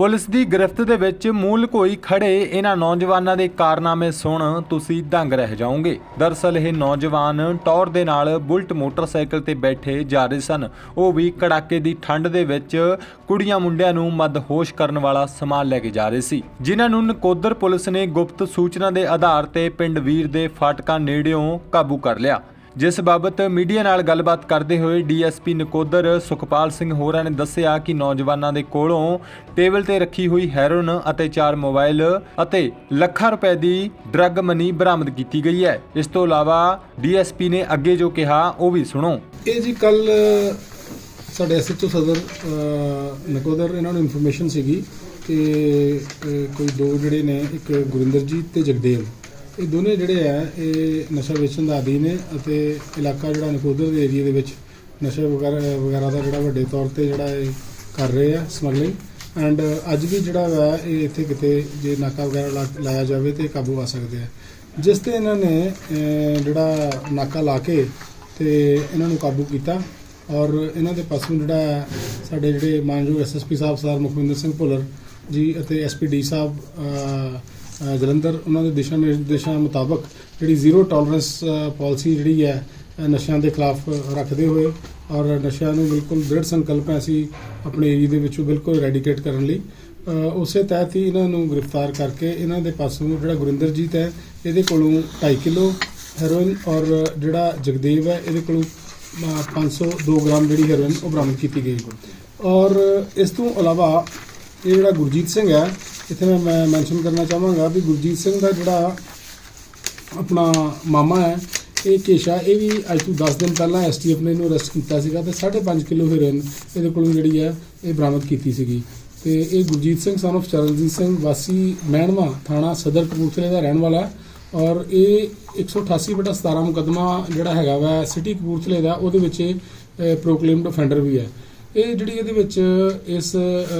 Police ਦੀ ਗ੍ਰਿਫਤ ਦੇ ਵਿੱਚ ਮੂਲ ਕੋਈ ਖੜੇ ਇਹਨਾਂ ਨੌਜਵਾਨਾਂ ਦੇ ਕਾਰਨਾਮੇ ਸੁਣ ਤੁਸੀਂ ਦੰਗ ਰਹਿ ਜਾਓਗੇ। ਦਰਸਲ ਇਹ ਨੌਜਵਾਨ ਟੌਰ ਦੇ ਨਾਲ ਬੁਲਟ ਮੋਟਰਸਾਈਕਲ ਤੇ ਬੈਠੇ ਜਾ ਰਹੇ ਸਨ। ਉਹ ਵੀ ਕੜਾਕੇ ਦੀ ਠੰਡ ਦੇ ਵਿੱਚ ਕੁੜੀਆਂ ਮੁੰਡਿਆਂ ਨੂੰ ਮਦਹੋਸ਼ ਕਰਨ ਵਾਲਾ ਸਮਾਨ ਲੈ ਕੇ ਜਾ ਰਹੇ ਸੀ। ਜਿਨ੍ਹਾਂ ਨੂੰ ਨਕੋਦਰ ਪੁਲਿਸ ਨੇ ਗੁਪਤ ਸੂਚਨਾ ਦੇ ਆਧਾਰ ਤੇ ਪਿੰਡ ਵੀਰ ਦੇ ਫਾਟਕਾਂ ਨੇੜਿਓਂ ਕਾਬੂ ਕਰ ਲਿਆ। ਜਿਸ ਬਾਬਤ ਮੀਡੀਆ ਨਾਲ ਗੱਲਬਾਤ ਕਰਦੇ ਹੋਏ ਡੀਐਸਪੀ ਨਕੋਦਰ ਸੁਖਪਾਲ ਸਿੰਘ ਹੋਰਾਂ ਨੇ ਦੱਸਿਆ ਕਿ ਨੌਜਵਾਨਾਂ ਦੇ ਕੋਲੋਂ ਟੇਬਲ ਤੇ ਰੱਖੀ ਹੋਈ ਹੈਰੋਨ ਅਤੇ ਚਾਰ ਮੋਬਾਈਲ ਅਤੇ ਲੱਖਾਂ ਰੁਪਏ ਦੀ ਡਰੱਗ ਮਨੀ ਬਰਾਮਦ ਕੀਤੀ ਗਈ ਹੈ। ਇਸ ਤੋਂ ਇਲਾਵਾ ਡੀਐਸਪੀ ਨੇ ਅੱਗੇ ਜੋ ਕਿਹਾ, ਉਹ ਵੀ ਸੁਣੋ। ਇਹ ਜੀ ਕੱਲ, ਸਾਡੇ ਐਸਐਚਓ ਸਦਰ ਨਕੋਦਰ ਇਹਨਾਂ ਨੂੰ ਇਨਫੋਰਮੇਸ਼ਨ ਸੀਗੀ ਕਿ ਕੋਈ ਦੋ ਜਿਹੜੇ ਨੇ, ਇੱਕ ਗੁਰਿੰਦਰਜੀਤ ਤੇ ਜਗਦੇਵ। ਇਹ ਦੋਨੇ ਜਿਹੜੇ ਆ ਇਹ ਨਸ਼ਾ ਵੇਚਣ ਦਾ ਆਦੀ ਨੇ ਅਤੇ ਇਲਾਕਾ ਜਿਹੜਾ ਨਕੋਦਰ ਦੇ ਏਰੀਆ ਦੇ ਵਿੱਚ ਨਸ਼ੇ ਵਗੈਰਾ ਵਗੈਰਾ ਦਾ ਜਿਹੜਾ ਵੱਡੇ ਤੌਰ ਤੇ ਜਿਹੜਾ ਇਹ ਕਰ ਰਹੇ ਆ ਸਮਗਲਿੰਗ। ਐਂਡ ਅੱਜ ਵੀ ਜਿਹੜਾ ਵਾ ਇਹ ਇੱਥੇ ਕਿਤੇ ਜੇ ਨਾਕਾ ਵਗੈਰਾ ਲਾ- ਲਾਇਆ ਜਾਵੇ ਤੇ ਕਾਬੂ ਆ ਸਕਦੇ ਆ। ਜਿਸ ਤੇ ਇਹਨਾਂ ਨੇ ਜਿਹੜਾ ਨਾਕਾ ਲਾ ਕੇ ਤੇ ਇਹਨਾਂ ਨੂੰ ਕਾਬੂ ਕੀਤਾ ਔਰ ਇਹਨਾਂ ਦੇ ਪਾਸੋਂ ਜਿਹੜਾ ਸਾਡੇ ਜਿਹੜੇ ਮਾਨਯੋਗ ਐਸਐਸਪੀ ਸਾਹਿਬ ਸਰਦਾਰ ਮੁਖਵਿੰਦਰ ਸਿੰਘ ਭੁੱਲਰ ਜੀ ਅਤੇ ਐਸਪੀਡੀ ਸਾਹਿਬ ਅ, ਅ, ਜਲੰਧਰ ਉਹਨਾਂ ਦੇ ਦਿਸ਼ਾ ਨਿਰਦੇਸ਼ਾਂ ਮੁਤਾਬਕ ਜਿਹੜੀ ਜ਼ੀਰੋ ਟੋਲਰੈਂਸ ਪਾਲਿਸੀ ਜਿਹੜੀ ਹੈ ਨਸ਼ਿਆਂ ਦੇ ਖਿਲਾਫ ਰੱਖਦੇ ਹੋਏ ਔਰ ਨਸ਼ਿਆਂ ਨੂੰ ਬਿਲਕੁਲ ਦ੍ਰਿੜ ਸੰਕਲਪ ਹੈ ਅਸੀਂ ਆਪਣੇ ਏਰੀਆ ਦੇ ਵਿੱਚੋਂ ਬਿਲਕੁਲ ਰੈਡੀਕੇਟ ਕਰਨ ਲਈ। ਉਸੇ ਤਹਿਤ ਹੀ ਇਹਨਾਂ ਨੂੰ ਗ੍ਰਿਫਤਾਰ ਕਰਕੇ ਇਹਨਾਂ ਦੇ ਪਾਸੋਂ ਜਿਹੜਾ ਗੁਰਿੰਦਰਜੀਤ ਹੈ ਇਹਦੇ ਕੋਲੋਂ 2.5 ਕਿਲੋ ਹੈਰੋਇਨ ਔਰ ਜਿਹੜਾ ਜਗਦੇਵ ਹੈ ਇਹਦੇ ਕੋਲੋਂ ਅ, 502 ਗ੍ਰਾਮ ਜਿਹੜੀ ਹੈਰੋਇਨ ਉਹ ਬਰਾਮਦ ਕੀਤੀ ਗਈ। ਔਰ ਇਸ ਤੋਂ ਇਲਾਵਾ ਇਹ ਜਿਹੜਾ ਗੁਰਜੀਤ ਸਿੰਘ ਹੈ ਇੱਥੇ ਮੈਂ- ਮੈਂ ਮੈਂਸ਼ਨ ਕਰਨਾ ਚਾਹਾਂਗਾ ਵੀ ਗੁਰਜੀਤ ਸਿੰਘ ਦਾ ਜਿਹੜਾ ਆਪਣਾ ਮਾਮਾ ਹੈ, ਇਹ ਕੇਸ਼ਾ, ਇਹ ਵੀ ਅੱਜ ਤੋਂ 10 ਦਿਨ ਪਹਿਲਾਂ ਐਸਟੀਐਫ ਨੇ ਇਹਨੂੰ ਅਰੈਸਟ ਕੀਤਾ ਸੀਗਾ ਤੇ 5.5 ਕਿਲੋ ਹੈਰੋਇਨ ਇਹਦੇ ਕੋਲੋਂ ਜਿਹੜੀ ਹੈ ਇਹ ਬਰਾਮਦ ਕੀਤੀ ਸੀਗੀ। ਤੇ ਇਹ ਗੁਰਜੀਤ ਸਿੰਘ ਸਨ of ਚਰਨਜੀਤ ਸਿੰਘ, ਵਾਸੀ ਮਹਿਣਵਾ ਥਾਣਾ ਸਦਰ ਕਪੂਰਥਲੇ ਦਾ ਰਹਿਣ ਵਾਲਾ ਔਰ ਇਹ 188 ਬਟਾ 17 ਮੁਕੱਦਮਾ ਜਿਹੜਾ ਹੈਗਾ ਵਾ ਸਿਟੀ ਕਪੂਰਥਲੇ ਦਾ, ਉਹਦੇ ਵਿੱਚ ਪ੍ਰੋਕਲੇਮਡ ਅਫੈਂਡਰ ਵੀ ਹੈ। ਇਹ ਜਿਹੜੀ ਇਹਦੇ ਵਿੱਚ ਇਸ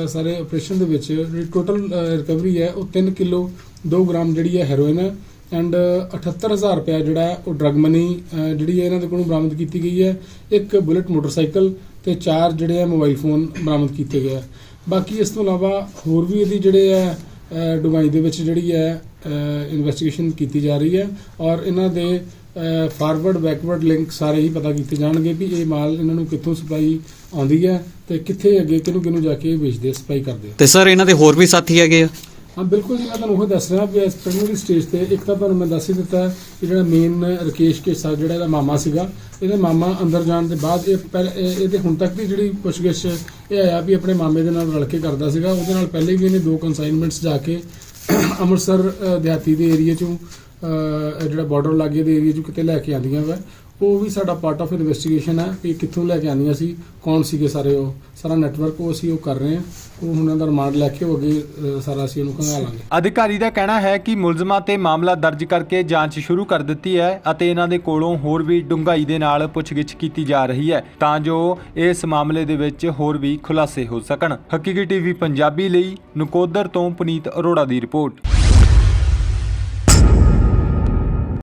ਸਾਰੇ ਆਪਰੇਸ਼ਨ ਦੇ ਵਿੱਚ ਜਿਹੜੀ ਟੋਟਲ ਰਿਕਵਰੀ ਹੈ ਉਹ 3 ਕਿਲੋ 2 ਗ੍ਰਾਮ ਜਿਹੜੀ ਹੈ ਹੈਰੋਇਨ ਹੈ ਐਂਡ 78000 ਰੁਪਏ ਜਿਹੜਾ ਹੈ ਉਹ ਡਰਗ ਮਨੀ ਜਿਹੜੀ ਹੈ ਇਹਨਾਂ ਦੇ ਕੋਲੋਂ ਬਰਾਮਦ ਕੀਤੀ ਗਈ ਹੈ। ਇੱਕ ਬੁਲਟ ਮੋਟਰਸਾਈਕਲ ਤੇ ਚਾਰ ਜਿਹੜੇ ਹੈ ਮੋਬਾਈਲ ਫੋਨ ਬਰਾਮਦ ਕੀਤੇ ਗਏ ਆ। ਬਾਕੀ ਇਸ ਤੋਂ ਇਲਾਵਾ ਹੋਰ ਵੀ ਇਹਦੀ ਜਿਹੜੇ ਹੈ ਅ, ਦੇ ਵਿੱਚ ਜਿਹੜੀ ਹੈ ਇਨਵੈਸਟੀਗੇਸ਼ਨ ਕੀਤੀ ਜਾ ਰਹੀ ਹੈ ਔਰ ਇਹਨਾਂ ਦੇ ਫਾਰਵਰਡ ਬੈਕਵਰਡ ਲਿੰਕ ਸਾਰੇ ਹੀ ਪਤਾ ਕੀਤੇ ਜਾਣਗੇ ਵੀ ਇਹ ਮਾਲ ਇਹਨਾਂ ਨੂੰ ਕਿੱਥੋਂ ਸਪਲਾਈ ਆਉਂਦੀ ਹੈ ਤੇ ਕਿੱਥੇ ਅੱਗੇ ਕਿਹਨੂੰ ਕਿਹਨੂੰ ਜਾ ਕੇ ਵੇਚਦੇ ਸਪਲਾਈ ਕਰਦੇ ਤੇ ਸਰ ਇਹਨਾਂ ਦੇ ਹੋਰ ਵੀ ਸਾਥੀ ਹੈਗੇ ਆ? ਹਾਂ ਬਿਲਕੁਲ ਜੀ ਮੈਂ ਤੁਹਾਨੂੰ ਉਹ ਦੱਸ ਰਿਹਾ ਵੀ ਇਸ ਪ੍ਰੀਲਿਮਿਨਰੀ ਸਟੇਜ ਤੇ ਇੱਕ ਤਾਂ ਤੁਹਾਨੂੰ ਮੈਂ ਦੱਸ ਹੀ ਦਿੱਤਾ ਕਿ ਜਿਹੜਾ ਮੇਨ ਰਕੇਸ਼ ਕੇਸਾ ਜਿਹੜਾ ਇਹਦਾ ਮਾਮਾ ਸੀਗਾ ਇਹਦੇ ਮਾਮਾ ਅੰਦਰ ਜਾਣ ਦੇ ਬਾਅਦ ਇਹ ਪਹਿਲ- ਇਹ- ਇਹਦੇ ਹੁਣ ਤੱਕ ਦੀ ਜਿਹੜੀ ਪੁੱਛਗਿੱਛ ਇਹ ਆਇਆ ਵੀ ਆਪਣੇ ਮਾਮੇ ਦੇ ਨਾਲ ਰਲ ਕੇ ਕਰਦਾ ਸੀਗਾ ਉਹਦੇ ਨਾਲ ਪਹਿਲੇ ਵੀ ਇਹਨੇ ਦੋ ਕਨਸਾਈਨਮੈਂਟਸ ਜਾ ਕੇ ਅੰਮ੍ਰਿਤਸਰ ਅ, ਦਿਹਾਤੀ ਦੇ ਏਰੀਆ ਚੋਂ ਜਿਹੜਾ ਬਾਰਡਰ ਲਾਗੇ ਦੇ ਏਰੀਆ ਚੋਂ ਕਿਤੇ ਲੈ ਕੇ ਆਉਂਦੀਆਂ ਵਾ। ਉਹ ਵੀ ਸਾਡਾ ਪਾਰਟ ਆਫ ਇਨਵੈਸਟੀਗੇਸ਼ਨ ਹੈ ਕਿ ਕਿੱਥੋਂ ਲੈ ਕੇ ਆਂਦੀਆਂ ਸੀ, ਕੌਣ ਸੀਗੇ ਸਾਰੇ ਉਹ। ਸਾਰਾ ਨੈਟਵਰਕ ਉਹ ਅਸੀਂ ਉਹ ਕਰ ਰਹੇ ਹਾਂ। ਉਹ ਉਹਨਾਂ ਦਾ ਰਿਮਾਂਡ ਲੈ ਕੇ ਉਹ ਅੱਗੇ ਸਾਰਾ ਅਸੀਂ ਉਹਨੂੰ ਖੰਗਾਲਾਂਗੇ ਅਧਿਕਾਰੀ ਦਾ ਕਹਿਣਾ ਹੈ ਕਿ ਮੁਲਜ਼ਮਾਂ ਤੇ ਮਾਮਲਾ ਦਰਜ ਕਰਕੇ ਜਾਂਚ ਸ਼ੁਰੂ ਕਰ ਦਿੱਤੀ ਹੈ ਅਤੇ ਇਹਨਾਂ ਦੇ ਕੋਲੋਂ ਹੋਰ ਵੀ ਡੂੰਘਾਈ ਦੇ ਨਾਲ ਪੁੱਛਗਿੱਛ ਕੀਤੀ ਜਾ ਰਹੀ ਹੈ ਤਾਂ ਜੋ ਇਸ ਮਾਮਲੇ ਦੇ ਵਿੱਚ ਹੋਰ ਵੀ ਖੁਲਾਸੇ ਹੋ ਸਕਣ। ਹਕੀਕੀ ਟੀਵੀ ਪੰਜਾਬੀ ਲਈ ਨਕੋਦਰ ਤੋਂ ਪੁਨੀਤ ਅਰੋੜਾ ਦੀ ਰਿਪੋਰਟ।